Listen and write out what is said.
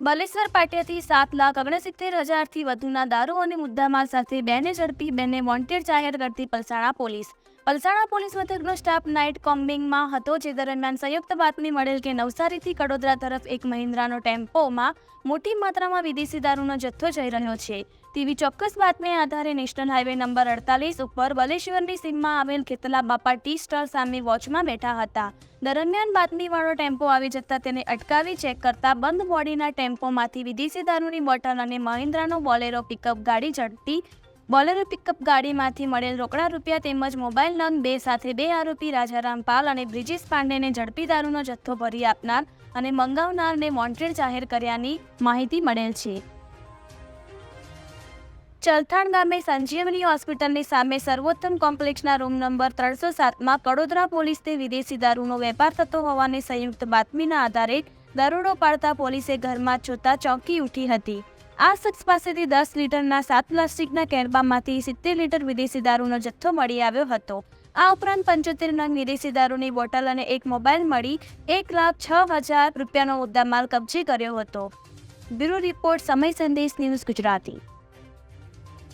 બલેશ્વર પાટિયાથી સાત લાખ ઓગણસિત્તેર હજારથી વધુના દારૂ અને મુદ્દામાલ સાથે બેને ઝડપી, બેને વોન્ટેડ જાહેર કરતી પલસાણા પોલીસ. પલસાણા પોલીસ મથકનો સ્ટાફ નાઇટ કોમ્બિંગમાં હતો, જે દરમિયાન સંયુક્ત બાતમી મળેલ કે નવસારીથી કડોદરા તરફ એક મહિન્દ્રાનો ટેમ્પોમાં મોટી માત્રામાં વિદેશી દારૂનો જથ્થો જઈ રહ્યો છે. તેવી ચોક્કસ બાતમી આધારે નેશનલ હાઈવે નંબર અડતાલીસ ઉપર બલેશ્વરની સીમમાં આવેલ ખેતલા બાપા ટી સ્ટોલ સામે વોચમાં બેઠા હતા. દરમિયાન બાતમીવાળો ટેમ્પો આવી જતા તેને અટકાવી ચેક કરતા બંધ બોડીના ટેમ્પોમાંથી વિદેશી દારૂની બોટલ અને મહિન્દ્રાનો બોલેરો પિકઅપ ગાડી ઝડપી બોલેરો પિકઅપ ગાડીમાંથી મળેલ રોકડા રૂપિયા તેમજ મોબાઈલ નંબર બે સાથે બે આરોપી રાજારામ પાલ અને બ્રિજેશ પાંડેને ઝડપી દારૂનો જથ્થો ભરી આપનાર અને મંગાવનારને વોન્ટેડ જાહેર કર્યાની માહિતી મળેલ છે. ચલથાણ ગામે સંજીવની હોસ્પિટલની સામે સર્વોત્તમ કોમ્પ્લેક્સના રૂમ નંબર ત્રણસો સાતમાં કડોદરા પોલીસને વિદેશી દારૂનો વેપાર થતો હોવાની સંયુક્ત બાતમીના આધારે દરોડો પાડતા પોલીસે ઘરમાં જોતા ચોંકી ઉઠી હતી. આ શખ્સ પાસેથી દસ લીટરના સાત પ્લાસ્ટિકના કેરબામાંથી સિત્તેર લીટર વિદેશી દારૂનો જથ્થો મળી આવ્યો હતો. આ ઉપરાંત પંચોતેર નંગ વિદેશી દારૂની બોટલ અને એક મોબાઈલ મળી એક લાખ છ હજાર રૂપિયાનો મુદ્દામાલ કબજે કર્યો હતો. બ્યુરો રિપોર્ટ સમય સંદેશ ન્યૂઝ ગુજરાતી.